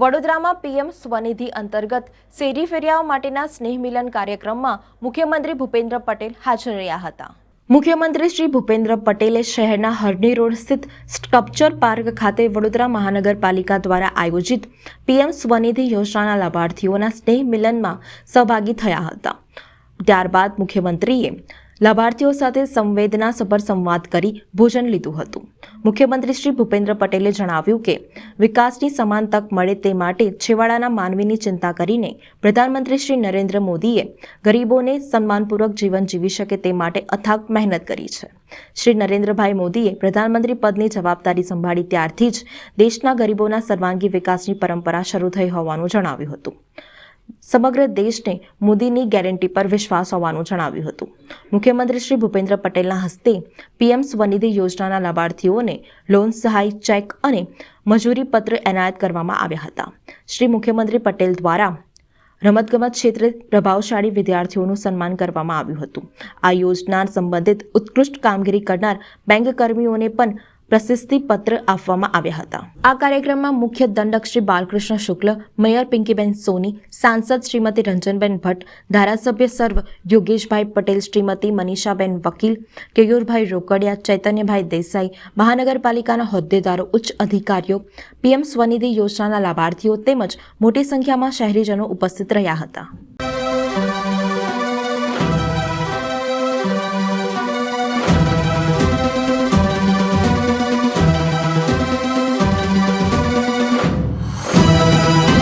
વડોદરામાં પીએમ સ્વનિધિ અંતર્ગત શેરી ફેરિયાઓ માટેના સ્નેહ મિલન કાર્યક્રમમાં મુખ્યમંત્રી ભૂપેન્દ્ર પટેલ હાજર રહ્યા હતા. મુખ્યમંત્રી શ્રી ભૂપેન્દ્ર પટેલે શહેરના હરણી રોડ સ્થિત સ્કલ્પચર પાર્ક ખાતે વડોદરા મહાનગરપાલિકા દ્વારા આયોજિત પીએમ સ્વનિધિ યોજનાના લાભાર્થીઓના સ્નેહ મિલનમાં સહભાગી થયા હતા. ત્યારબાદ મુખ્યમંત્રીએ લાભાર્થીઓ સાથે સંવેદનાસભર સંવાદ કરી ભોજન લીધું હતું. મુખ્યમંત્રી શ્રી ભૂપેન્દ્ર પટેલે જણાવ્યું કે, વિકાસની સમાન તક મળે તે માટે છેવાડાના માનવીની ચિંતા કરીને પ્રધાનમંત્રી શ્રી નરેન્દ્ર મોદીએ ગરીબોને સન્માનપૂર્વક જીવન જીવી શકે તે માટે અથાગ મહેનત કરી છે. શ્રી નરેન્દ્રભાઈ મોદીએ પ્રધાનમંત્રી પદની જવાબદારી સંભાળી ત્યારથી જ દેશના ગરીબોના સર્વાંગી વિકાસની પરંપરા શરૂ થઈ હોવાનું જણાવ્યું હતું. સમગ્ર દેશને મોદીની ગેરંટી પર વિશ્વાસ હોવાનું જણાવ્યું હતું. મુખ્યમંત્રી શ્રી ભૂપેન્દ્ર પટેલના હસ્તે પીએમ સ્વનિધિ યોજનાના લાભાર્થીઓને લોન સહાય ચેક અને મજૂરી પત્ર એનાયત કરવામાં આવ્યા હતા. શ્રી મુખ્યમંત્રી પટેલ દ્વારા રમતગમત ક્ષેત્રે પ્રભાવશાળી વિદ્યાર્થીઓનું સન્માન કરવામાં આવ્યું હતું. આ યોજના સંબંધિત ઉત્કૃષ્ટ કામગીરી કરનાર બેંક કર્મીઓને પણ પ્રશસ્તિ પત્ર આપવામાં આવ્યા હતા. આ કાર્યક્રમમાં મુખ્ય દંડક શ્રી બાલકૃષ્ણ શુક્લ, મેયર પિંકીબેન સોની, સાંસદ શ્રીમતી રંજનબેન ભટ્ટ, ધારાસભ્ય સર્વ યોગેશભાઈ પટેલ, શ્રીમતી મનીષાબેન વકીલ, કેયુરભાઈ રોકડિયા, ચૈતન્યભાઈ દેસાઈ, મહાનગરપાલિકાના હોદ્દેદારો, ઉચ્ચ અધિકારીઓ, પીએમ સ્વનિધિ યોજનાના લાભાર્થીઓ તેમજ મોટી સંખ્યામાં શહેરીજનો ઉપસ્થિત રહ્યા હતા.